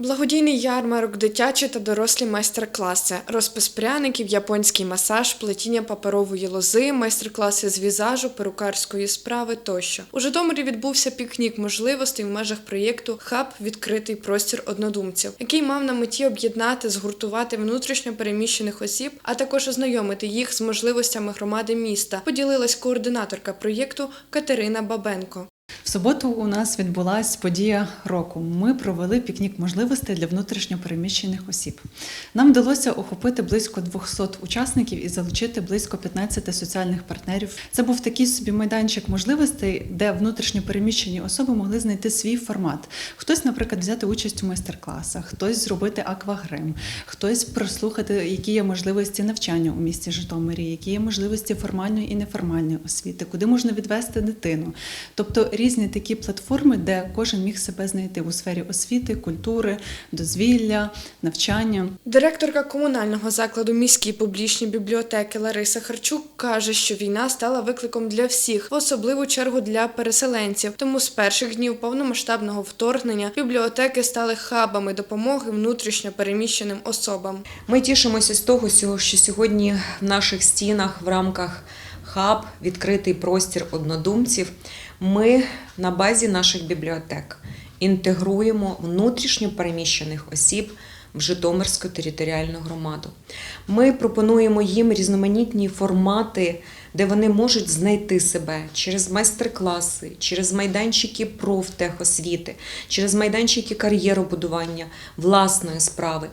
Благодійний ярмарок, дитячі та дорослі майстер-класи, розпис пряників, японський масаж, плетіння паперової лози, майстер-класи з візажу, перукарської справи тощо. У Житомирі відбувся пікнік можливостей в межах проєкту Хаб відкритий простір однодумців, який мав на меті об'єднати, згуртувати внутрішньо переміщених осіб, а також ознайомити їх з можливостями громади міста. Поділилась координаторка проєкту Катерина Бабенко. В суботу у нас відбулась подія року. Ми провели пікнік можливостей для внутрішньопереміщених осіб. Нам вдалося охопити близько 200 учасників і залучити близько 15 соціальних партнерів. Це був такий собі майданчик можливостей, де внутрішньопереміщені особи могли знайти свій формат. Хтось, наприклад, взяти участь у майстер-класах, хтось зробити аквагрим, хтось прослухати, які є можливості навчання у місті Житомирі, які є можливості формальної і неформальної освіти, куди можна відвести дитину. Тобто різні такі платформи, де кожен міг себе знайти у сфері освіти, культури, дозвілля, навчання. Директорка комунального закладу міські публічні бібліотеки Лариса Харчук каже, що війна стала викликом для всіх, в особливу чергу для переселенців. Тому з перших днів повномасштабного вторгнення бібліотеки стали хабами допомоги внутрішньо переміщеним особам. Ми тішимося з того, що сьогодні в наших стінах в рамках хаб, відкритий простір однодумців. Ми на базі наших бібліотек інтегруємо внутрішньо переміщених осіб в Житомирську територіальну громаду. Ми пропонуємо їм різноманітні формати, де вони можуть знайти себе через майстер-класи, через майданчики профтехосвіти, через майданчики кар'єробудування власної справи.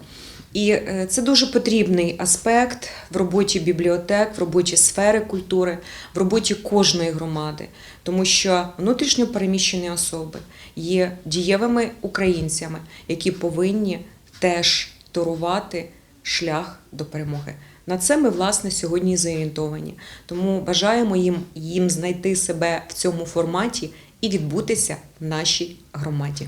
І е, це дуже потрібний аспект в роботі бібліотек, в роботі сфери культури, в роботі кожної громади, тому що внутрішньо переміщені особи є дієвими українцями, які повинні теж торувати шлях до перемоги. На це ми власне сьогодні і зорієнтовані. Тому бажаємо їм, їм знайти себе в цьому форматі і відбутися в нашій громаді.